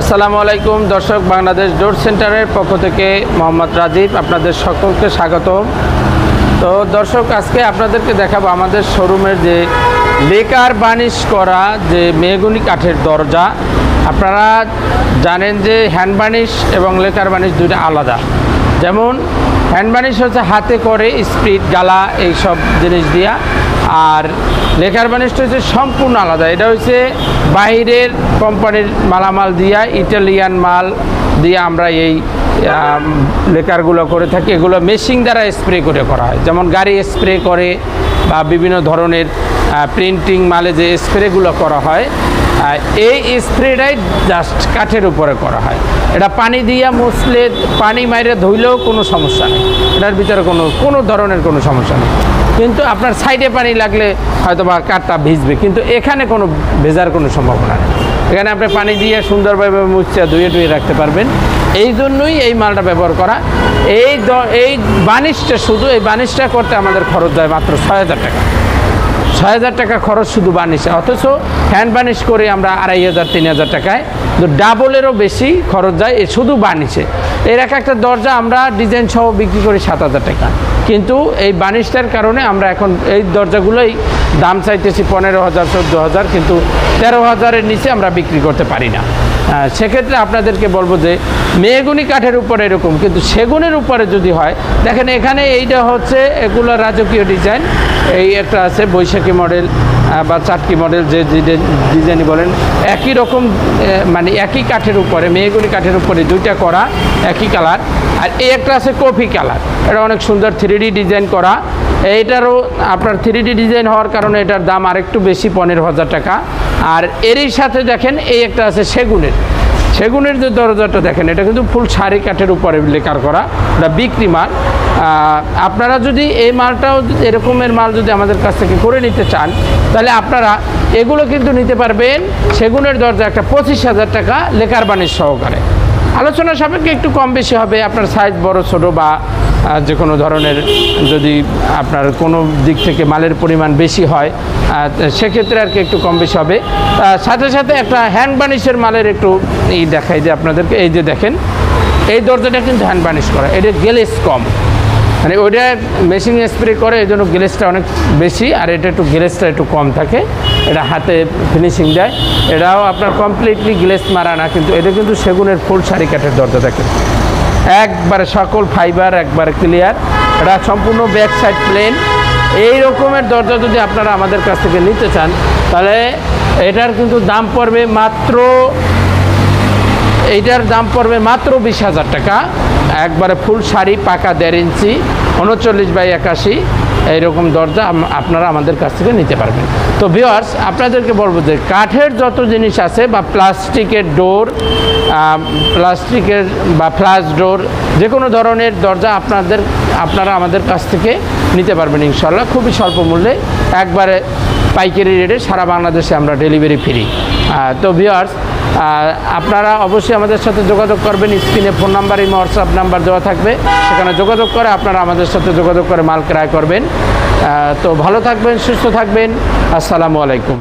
আসসালামু আলাইকুম, দর্শক বাংলাদেশ ডোর সেন্টারের পক্ষ থেকে মোহাম্মদ রাজীব আপনাদের সকলকে স্বাগত তো দর্শক, আজকে আপনাদেরকে দেখাবো আমাদের শোরুমের যে লেকার বানিশ করা যে মেগুনি কাঠের দরজা। আপনারা জানেন যে হ্যান্ড বানিশ এবং লেকার বানিশ দুটো আলাদা। যেমন হ্যান্ড বানিশ হচ্ছে হাতে করে স্পিড গালা এইসব জিনিস দিয়া। আর লেখার বানিশটা হচ্ছে সম্পূর্ণ আলাদা। এটা হচ্ছে বাইরের কোম্পানির মালামাল দিয়া, ইটালিয়ান মাল দিয়ে আমরা এই লেকারগুলো করে থাকি। এগুলো মেশিন দ্বারা স্প্রে করে করা হয়। যেমন গাড়ি স্প্রে করে বা বিভিন্ন ধরনের প্রিন্টিং মালে যে স্প্রেগুলো করা হয় এই স্প্রেটাই জাস্ট কাঠের উপরে করা হয়। এটা পানি দিয়া মুছলে পানি মাইরে ধুইলেও কোনো সমস্যা নেই। এটার ভিতরে কোনো কোনো ধরনের কোনো সমস্যা নেই। কিন্তু আপনার সাইডে পানি লাগলে হয়তো বা কাঠটা ভিজবে, কিন্তু এখানে কোনো ভেজার কোনো সম্ভাবনা নেই। এখানে আপনি পানি দিয়ে সুন্দরভাবে মুছছে ধুয়ে ধুয়ে রাখতে পারবেন। এই জন্যই এই মালটা ব্যবহার করা। এই এই বানিশটা শুধু এই বানিশটা করতে আমাদের খরচ যায় মাত্র ছয় হাজার টাকা। ছয় হাজার টাকা খরচ শুধু বানিশে, অথচ হ্যান্ড বানিশ করে আমরা আড়াই হাজার, তিন হাজার টাকায় তো ডাবলেরও বেশি খরচ যায় এ শুধু বানিশে। এর এক একটা দরজা আমরা ডিজাইন সহ বিক্রি করি সাত হাজার টাকা। কিন্তু এই বানিশটার কারণে আমরা এখন এই দরজাগুলোই দাম চাইতেছি পনেরো হাজার, চোদ্দ হাজার, কিন্তু তেরো হাজারের নিচে আমরা বিক্রি করতে পারি না। সেক্ষেত্রে আপনাদেরকে বলব যে মেহগুনি কাঠের উপরে এরকম, কিন্তু সেগুনের উপরে যদি হয়, দেখেন এখানে এইটা হচ্ছে এগুলো রাজকীয় ডিজাইন। এই একটা আছে বৈশাখী মডেল বা চাটকি মডেল, যে ডিজাইনই বলেন। একই রকম মানে একই কাঠের উপরে, মেয়েগুলি কাঠের উপরে দুইটা করা, একই কালার। আর এই একটা আছে কফি কালার। এটা অনেক সুন্দর থ্রি ডিজাইন করা। এইটারও আপনার থ্রি ডিজাইন হওয়ার কারণে এটার দাম আরেকটু বেশি, পনেরো হাজার টাকা। আর এরই সাথে দেখেন, এই একটা আছে সেগুনের। সেগুনের যে দরজাটা দেখেন, এটা কিন্তু ফুল শাড়ি কাঠের উপরে লেকার করা, এটা বিক্রি মাল। আপনারা যদি এই মালটাও এরকমের মাল যদি আমাদের কাছ থেকে করে নিতে চান, তাহলে আপনারা এগুলো কিন্তু নিতে পারবেন সেগুনের দরজা একটা পঁচিশ হাজার টাকা লেকার বানিশ সহকারে। আলোচনা সাপেক্ষে একটু কম বেশি হবে, আপনার সাইজ বড়, ছোট বা যে কোনো ধরনের যদি আপনার কোনো দিক থেকে মালের পরিমাণ বেশি হয় সেক্ষেত্রে আর কি একটু কম বেশি হবে। সাথে সাথে একটা হ্যান্ড বানিশের মালের একটু এই দেখাই যে আপনাদেরকে, এই যে দেখেন, এই দরজাটা কিন্তু হ্যান্ড বানিশ করা, এটা গ্লেস কম। মানে ওইটা মেশিন স্প্রে করে, এই জন্য গ্লেসটা অনেক বেশি, আর এটা একটু গ্লেসটা একটু কম থাকে। এটা হাতে ফিনিশিং দেয়। এটাও আপনার কমপ্লিটলি গ্লেস মারা না, কিন্তু এটা কিন্তু সেগুনের ফুল শাড়ি কাঠের দরজা থাকে একবারে সকল ফাইবার একবারে ক্লিয়ার এটা সম্পূর্ণ ব্যাক সাইড প্লেন এই রকমের দরজা যদি আপনারা আমাদের কাছ থেকে নিতে চান, তাহলে এটার কিন্তু দাম পড়বে মাত্র এইটার দাম পড়বে মাত্র বিশ হাজার টাকা। একবারে ফুল শাড়ি পাকা দেড় ইঞ্চি, উনচল্লিশ বাই একাশি, এইরকম দরজা আপনারা আমাদের কাছ থেকে নিতে পারবেন। তো ভিওয়ার্স আপনাদেরকে বলব যে কাঠের যত জিনিস আছে বা প্লাস্টিকের ডোর প্লাস্টিকের বা ফ্লাশ ডোর যে কোনো ধরনের দরজা আপনাদের, আপনারা আমাদের কাছ থেকে নিতে পারবেন ইনশাল্লাহ খুবই স্বল্প মূল্যে একবারে পাইকারি রেটে সারা বাংলাদেশে আমরা ডেলিভারি ফ্রি তো ভিওয়ার্স আপনারা অবশ্যই আমাদের সাথে যোগাযোগ করবেন, স্ক্রিনে ফোন নাম্বার এই হোয়াটসঅ্যাপ নাম্বার দেওয়া থাকবে। সেখানে যোগাযোগ করে আপনারা আমাদের সাথে যোগাযোগ করে মাল ক্রয় করবেন। তো ভালো থাকবেন, সুস্থ থাকবেন। আসসালামু আলাইকুম।